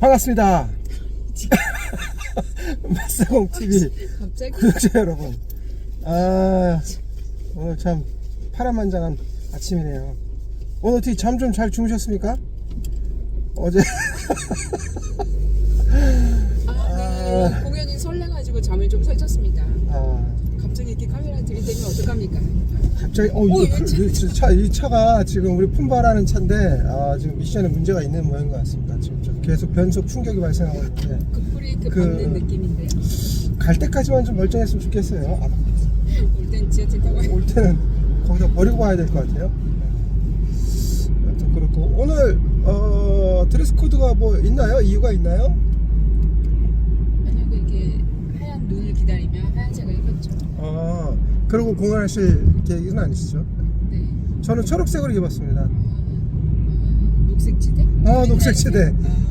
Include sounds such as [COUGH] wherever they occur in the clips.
반갑습니다. [LAUGHS] 마스공 TV 갑자기 구독자 여러분. 아, 오늘 참 파란만장한 아침이네요. 오늘 어떻게 잠 좀 잘 주무셨습니까? 어제 아, 네. 공연이 설레가지고 잠을 좀 설쳤습니다. 아, 갑자기 이렇게 카메라 들이대면 어떡합니까? 갑자기 어 오, 이거 이거 그, 이 차- 차, 이 차가 지금 우리 품바라는 차인데 아, 지금 미션에 문제가 있는 모양인 것 같습니다. 지금 좀 계속 변속 충격이 발생하고 있는데 그 브레이크 그- 밟는 느낌인데요. 갈 때까지만 좀 멀쩡했으면 좋겠어요. 아, 올땐 지하철 타고 올 때는 거기다 버리고 와야 될 것 같아요. 네. 여튼 그렇고 오늘 어, 드레스 코드가 뭐 있나요? 이유가 있나요? 아니요, 그 이게 하얀 눈을 기다리며 하얀색을 입었죠. 아 그리고 공연하실 계획은 아니시죠? 네. 저는 초록색으로 입었습니다. 아, 아, 녹색 지대? 아, 녹색지대. 아, 초록불.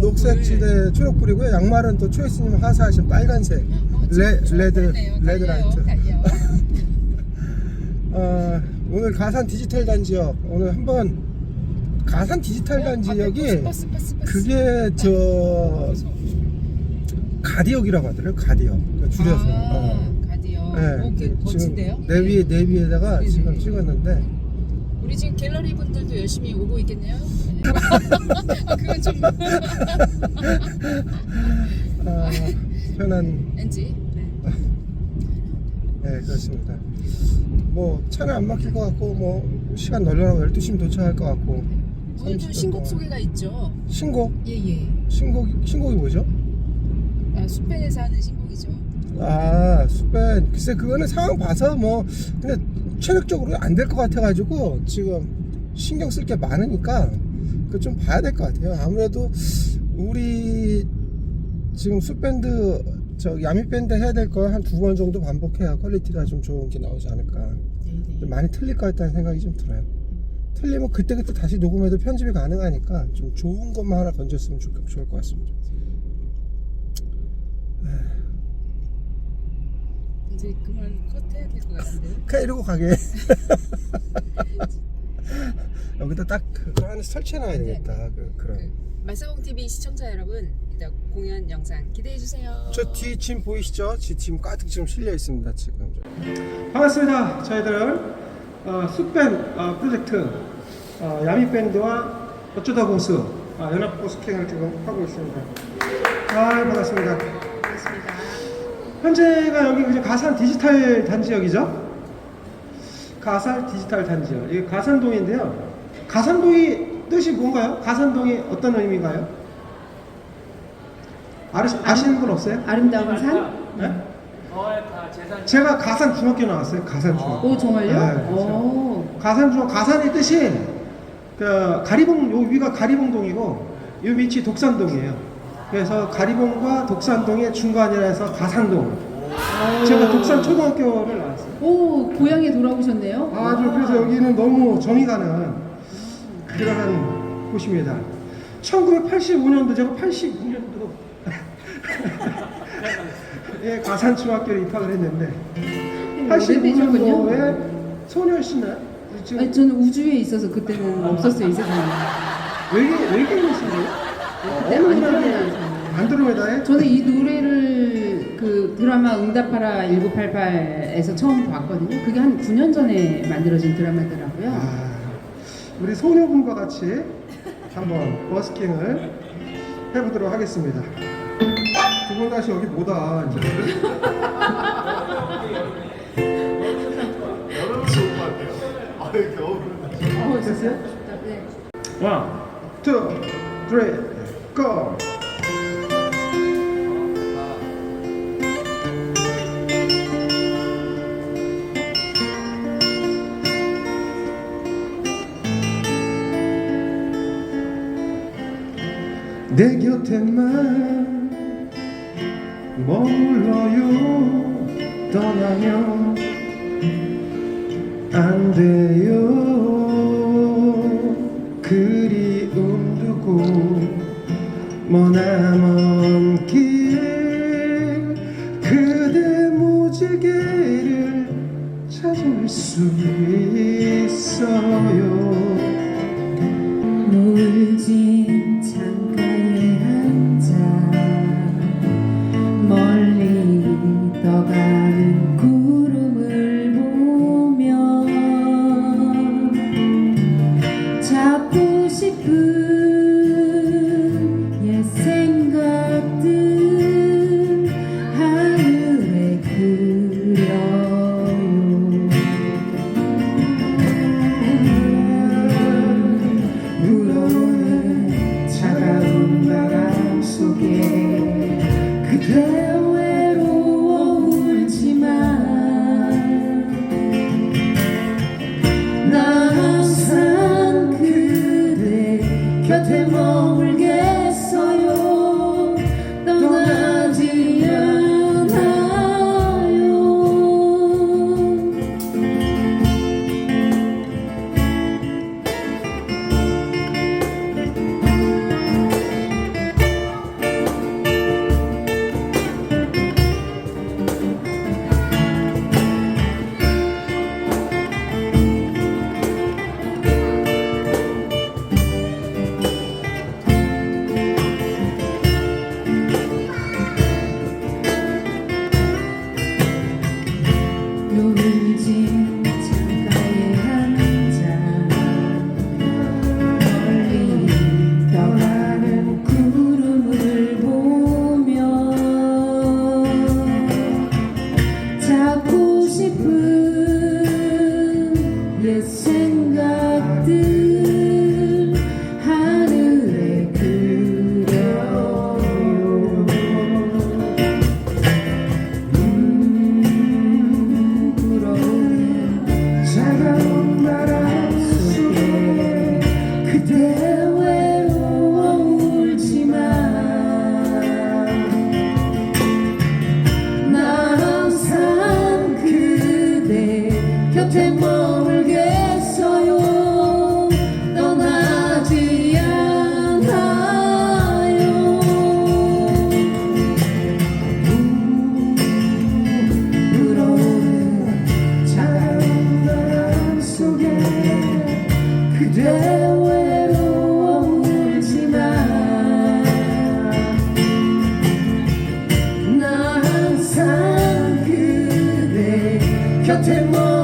녹색지대 초록불이고요. 양말은 또 초이스님 하사하신 빨간색 아, 레, 초- 레드. 레드 라이트. [LAUGHS] 어, 오늘 가산 디지털 단지역 오늘 한번 가산 디지털 단지역이 버스. 그게 저 가디역이라고 하더라고요. 가디역 그러니까 줄여서. 아, 어. 네, 오, 그 지금 멋진데요? 내 위에 내 위에다가 네네. 지금 찍었는데 우리 지금 갤러리 분들도 열심히 오고 있겠네요. 네. [LAUGHS] 아, 그건 좀 아, 편한 왠지. 네. 네 그렇습니다. 뭐 차는 안 막힐 것 같고 뭐 시간 널널하고 12시면 도착할 것 같고 오늘도 30분 신곡 동안. 소개가 있죠. 신곡 예예. 신곡 신곡이 뭐죠? 아, 숲변에서 하는 신곡이죠. 아, 숲밴. 글쎄, 그거는 상황 봐서 뭐, 근데 체력적으로 안 될 것 같아가지고, 지금 신경 쓸 게 많으니까, 그 좀 봐야 될 것 같아요. 아무래도, 우리, 지금 숲밴드, 저, 야미밴드 해야 될 거 한 두 번 정도 반복해야 퀄리티가 좀 좋은 게 나오지 않을까. 좀 많이 틀릴 것 같다는 생각이 좀 들어요. 틀리면 그때그때 다시 녹음해도 편집이 가능하니까, 좀 좋은 것만 하나 건졌으면 좋, 좋을 것 같습니다. 이제 그만 컷해야 될 것 같은데요. [LAUGHS] 그냥 이러고 가게. [LAUGHS] 여기다 딱 그거 하나 설치해놔야 되겠다. 그, 그런. 그, 말사공 TV 시청자 여러분, 이따 공연 영상 기대해 주세요. 저 뒤 짐 보이시죠? 지- 짐 가득 지금 실려 있습니다. 지금. 반갑습니다. 저희들은 어, 숲밴 어, 프로젝트 어, 야미 밴드와 어쩌다 고수 어, 연합 버스킹을 지금 하고 있습니다. 아 반갑습니다. 반갑습니다. 현재가 여기 그냥 가산 디지털 단지역이죠? 가산 디지털 단지역. 이게 가산동인데요. 가산동이 뜻이 뭔가요? 가산동이 어떤 의미인가요? 아시, 아시는 분 없어요? 아름다운 산? 네? 재산 제가 가산 중학교 나왔어요. 가산 중학교. 오 정말요? 네, 오. 가산 중학 가산의 뜻이 그 가리봉 요 위가 가리봉동이고 요 밑이 독산동이에요. 그래서 가리봉과 독산동의 중간이라 해서 가산동. 제가 독산 초등학교를 나왔어요. 오 고향에 돌아오셨네요. 아주 그래서 여기는 너무 정이 가는 그러한 곳입니다. 1985년도 제가 89년도 [LAUGHS] 예 가산 중학교에 입학을 했는데 오래되셨군요. 85년도에 소녀시나요? 지금 아니 저는 우주에 있어서 그때는 없었어요 이 세상에. 외계 외계인이신데요? 그때 안드로메다. 안드로메다에 저는 이 노래를 그 드라마 응답하라 1988에서 처음 봤거든요. 그게 한 9년 전에 만들어진 드라마더라고요. 아, 우리 소녀분과 같이 한번 버스킹을 해보도록 하겠습니다. 두 분 다시 여기 뭐다 이제. 여름은 좋을 것 같아요. 아, 겨울은. 어, 됐어요? 네. 원, 투, 쓰 리, 고! 내 곁에만 머물러요 떠나면 안 돼요 머 그대 외로 울지만 난 항상 그대 곁에 멀 kattin mor